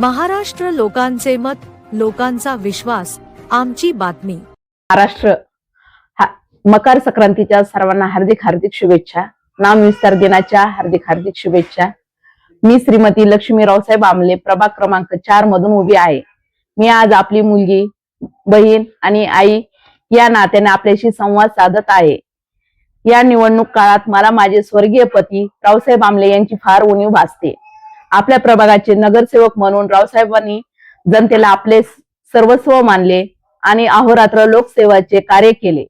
महाराष्ट्र लोकांचे मत लोकांचा विश्वास आमची बातमी. महाराष्ट्र हा मकर संक्रांतीच्या सर्वांना हार्दिक हार्दिक शुभेच्छा. नाम विस्तार दिनाच्या हार्दिक हार्दिक शुभेच्छा. मी श्रीमती लक्ष्मी रावसाहेब आमले प्रभाग क्रमांक चार मधून उभी आहे. मी आज आपली मुलगी बहीण आणि आई या नात्याने आपल्याशी संवाद साधत आहे. या निवडणूक काळात मला माझे स्वर्गीय पती रावसाहेब आमले यांची फार उणीव भासते. आपल्या प्रभागाचे नगरसेवक म्हणून रावसाहेबांनी जनतेला आपले सर्वस्व मानले आणि अहोरात्र लोकसेवाचे कार्य केले.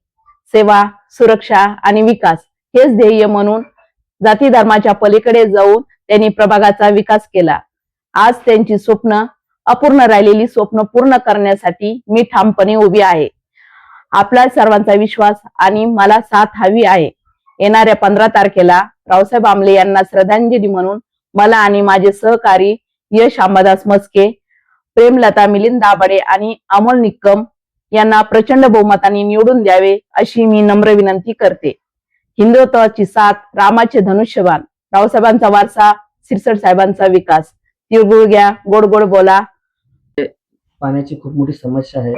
सेवा सुरक्षा आणि विकास हेच ध्येय म्हणून जाती धर्माच्या पलीकडे जाऊन त्यांनी प्रभागाचा विकास केला. आज त्यांची स्वप्न अपूर्ण राहिलेली स्वप्न पूर्ण करण्यासाठी मी ठामपणे उभी आहे. आपला सर्वांचा विश्वास आणि मला साथ हवी आहे. येणाऱ्या पंधरा तारखेला रावसाहेब आमले यांना श्रद्धांजली म्हणून मला आणि माझे सहकारी यश अंबादास मस्के प्रेमलता मिलिंद दाभाडे आणि अमोल निक्कम यांना प्रचंड बहुमताने निवडून द्यावे अशी मी नम्र विनंती करते. हिंदुत्वाची साथ रामाचे धनुष्यबाण रावसाहेबांचा वारसा सिरसट साहेबांचा विकास. तिळगुळ घ्या गोड गोड बोला. पाण्याची खूप मोठी समस्या आहे.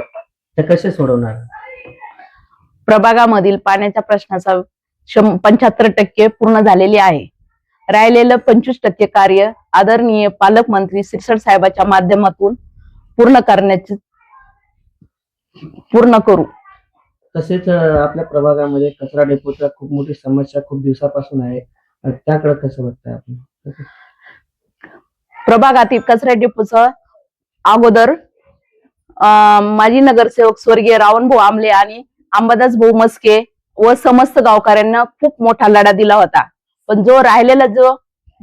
ते कसे सोडवणार? प्रभागामधील पाण्याच्या प्रश्नाचा पंच्याहत्तर टक्के पूर्ण झालेले आहे. राहिलेलं पंचवीस टक्के कार्य आदरणीय पालकमंत्री सिरसट साहेबाच्या माध्यमातून पूर्ण करण्याचे पूर्ण करू. तसेच आपल्या प्रभागामध्ये कचरा डेपोचा खूप मोठी समस्या खूप दिवसापासून आहे. त्याकडे कसं बघताय आपण? प्रभागातील कचरा डेपोचं अगोदर माजी नगरसेवक स्वर्गीय रावणभाऊ आमले आणि अंबादास भाऊ मस्के व समस्त गावकऱ्यांना खूप मोठा लढा दिला होता. पण जो राहिलेला जो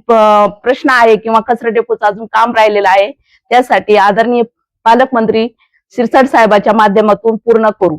प्रश्न आहे किंवा कचरा डेपोचं अजून काम राहिलेलं आहे त्यासाठी आदरणीय पालकमंत्री शिरसाट साहेबाच्या माध्यमातून पूर्ण करू.